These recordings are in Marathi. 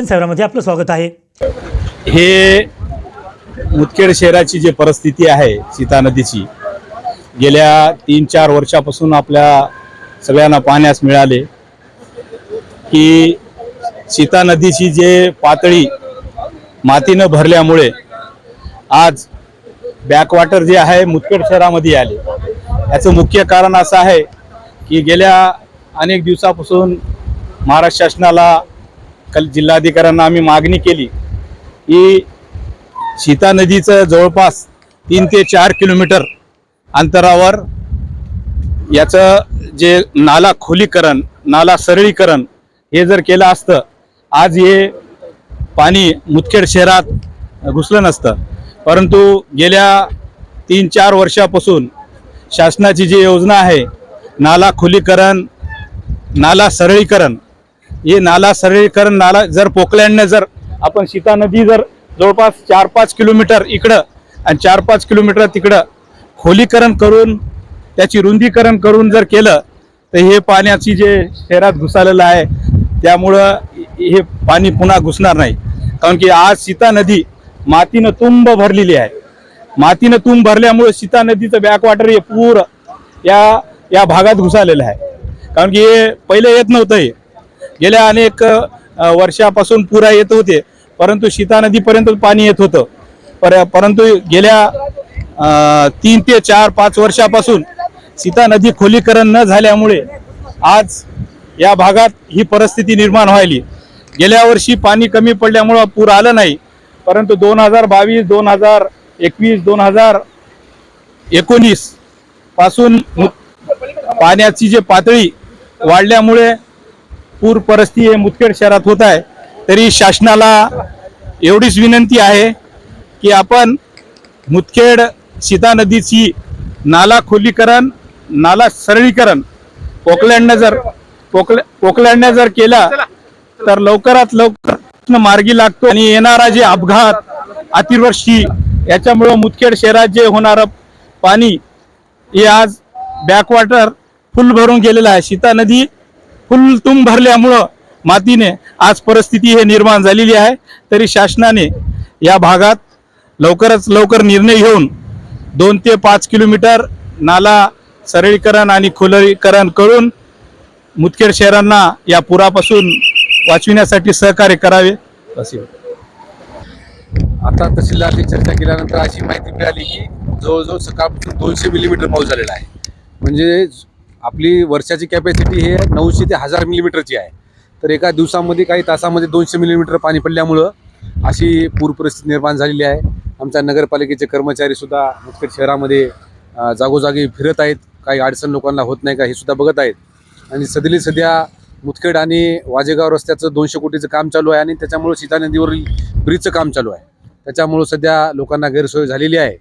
मिशन साहेबांमध्ये आपलं स्वागत आहे. हे मुदखेड शहराची जी परिस्थिती आहे सीता नदीची गेल्या तीन चार वर्षापासून आपल्या सगळ्यांना पाहण्यास मिळाले की सीता नदीची जे पातळी मातीनं भरल्यामुळे आज बॅकवॉटर जे आहे मुदखेड शहरामध्ये आले. याचं मुख्य कारण असं आहे की गेल्या अनेक दिवसापासून महाराष्ट्र शासनाला कल जिल्हाधिकाऱ्यांना आम्ही मागणी केली की सीता नदीचं जवळपास तीन ते चार किलोमीटर अंतरावर याचं जे नाला खोलीकरण नाला सरळीकरण हे जर केलं असतं आज हे पाणी मुदखेड शहरात घुसलं नसतं. परंतु गेल्या तीन चार वर्षापासून शासनाची जी योजना आहे नाला खोलीकरण नाला सरळीकरण हे नाला सरळीकरण नाला जर पोकलँडने जर आपण सीता नदी जर जवळपास चार पाच किलोमीटर इकडं आणि चार पाच किलोमीटर तिकडं खोलीकरण करून त्याची रुंदीकरण करून जर केलं तर हे पाण्याची जे शहरात घुसालेलं आहे त्यामुळं हे पाणी पुन्हा घुसणार नाही. कारण की आज सीता नदी मातीनं तुंब भरलेली आहे. मातीनं तुंब भरल्यामुळे सीता नदीचं बॅकवॉटर हे पूर या या भागात घुसालेलं आहे. कारण की हे पहिले येत नव्हतं हे. गेल्या अनेक वर्षापासून पुरा येत होते परंतु सीता नदीपर्यंत पाणी येत होतं. पर परंतु गेल्या तीन ते चार पाच वर्षापासून सीता नदी खोलीकरण न झाल्यामुळे आज या भागात ही परिस्थिती निर्माण व्हायली. गेल्या वर्षी पाणी कमी पडल्यामुळं पूर आलं नाही परंतु दोन हजार बावीस दोन हजार एकवीस दोन हजार एकोणीसपासून पाण्याची जी पातळी वाढल्यामुळे पूर परिस्थिती हे मुदखेड शहरात होत आहे. तरी शासनाला एवढीच विनंती आहे की आपण मुदखेड सीता नदीची नाला खोलीकरण नाला सरळीकरण पोकलँडनं जर पोकल पोकलँडनं जर केला तर लवकरात लवकर मार्गी लागतो. आणि येणारा जे अपघात अतिवृष्टी याच्यामुळं मुदखेड शहरात जे होणारं पाणी हे आज बॅकवॉटर फुल भरून गेलेलं आहे. सीता नदी फुलतुम भरल्यामुळं मातीने आज परिस्थिती हे निर्माण झालेली आहे. तरी शासनाने या भागात लवकरच लवकर निर्णय घेऊन दोन ते पाच किलोमीटर नाला सरळीकरण आणि खोलीकरण करून मुदखेड शहरांना या पुरापासून वाचविण्यासाठी सहकार्य करावे. असे आता तहसीलदारशी चर्चा केल्यानंतर अशी माहिती मिळाली की जवळजवळ सकाळपासून दोनशे मिलीमीटर पाऊस झालेला आहे. म्हणजे आपली वर्षाची कॅपॅसिटी हे नऊशे ते हजार मिलीमीटरची आहे. तर एका दिवसामध्ये काही तासामध्ये दोनशे मिलीमीटर पाणी पडल्यामुळं अशी पूर परिस्थिती निर्माण झालेली आहे. आमच्या नगरपालिकेचे कर्मचारीसुद्धा मुदखेड शहरामध्ये जागोजागी फिरत आहेत. काही अडचण लोकांना होत नाही का हे सुद्धा बघत आहेत. आणि सदली सध्या मुदखेड आणि वाजेगाव रस्त्याचं दोनशे कोटीचं काम चालू आहे आणि त्याच्यामुळं सीता नदीवरील ब्रिजचं काम चालू आहे. त्याच्यामुळं सध्या लोकांना गैरसोय झालेली आहे.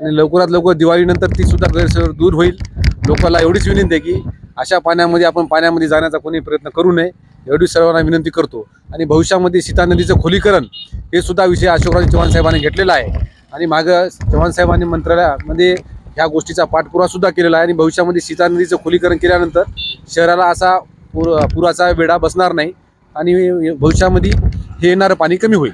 आणि लवकरात लवकर दिवाळीनंतर ती सुद्धा गैरसोय दूर होईल. लोकांना एवढीच विनंती आहे की अशा पाण्यामध्ये आपण पाण्यामध्ये जाण्याचा कोणी प्रयत्न करू नये. एवढी सर्वांना विनंती करतो. आणि भविष्यामध्ये सीता नदीचं खोलीकरण हे सुद्धा विषय अशोकराज चव्हाण साहेबांनी घेतलेला आहे. आणि मागं चव्हाण साहेबांनी मंत्रालयामध्ये ह्या गोष्टीचा पाठपुरावा सुद्धा केलेला आहे. आणि भविष्यामध्ये सीता नदीचं खोलीकरण केल्यानंतर शहराला असा पुर पुराचा वेढा बसणार नाही. आणि भविष्यामध्ये हे येणारं पाणी कमी होईल.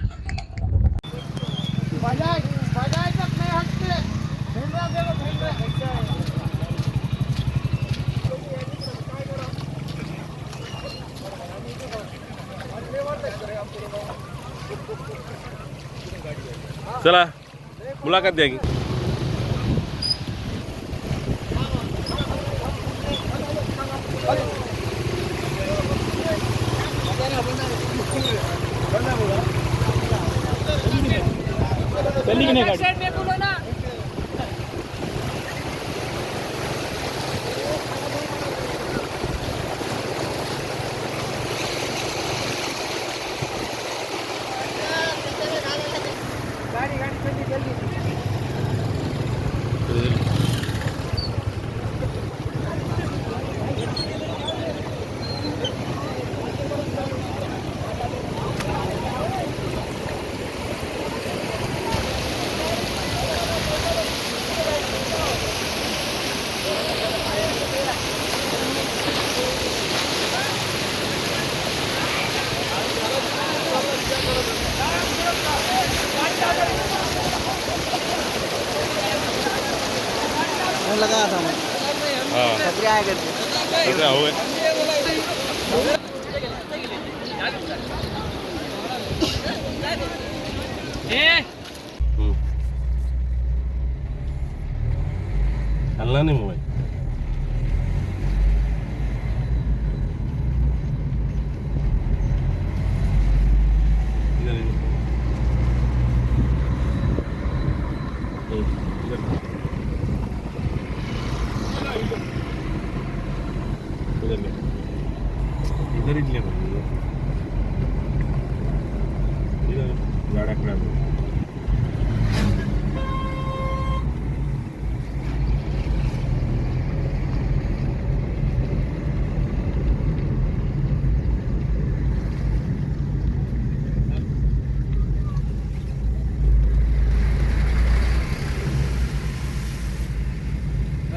चला मुलाखत द्या की. नाही गाडी मैं हाँ छतरी आया करते सगळं हो गए हम्म. हल्ला नाही मोबाईल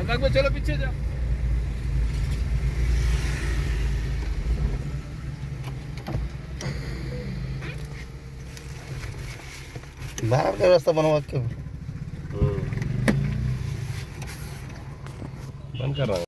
चलो पीछे जा बाहर का रास्ता बनवा क्यों हम्म. बंद कर रहा हूँ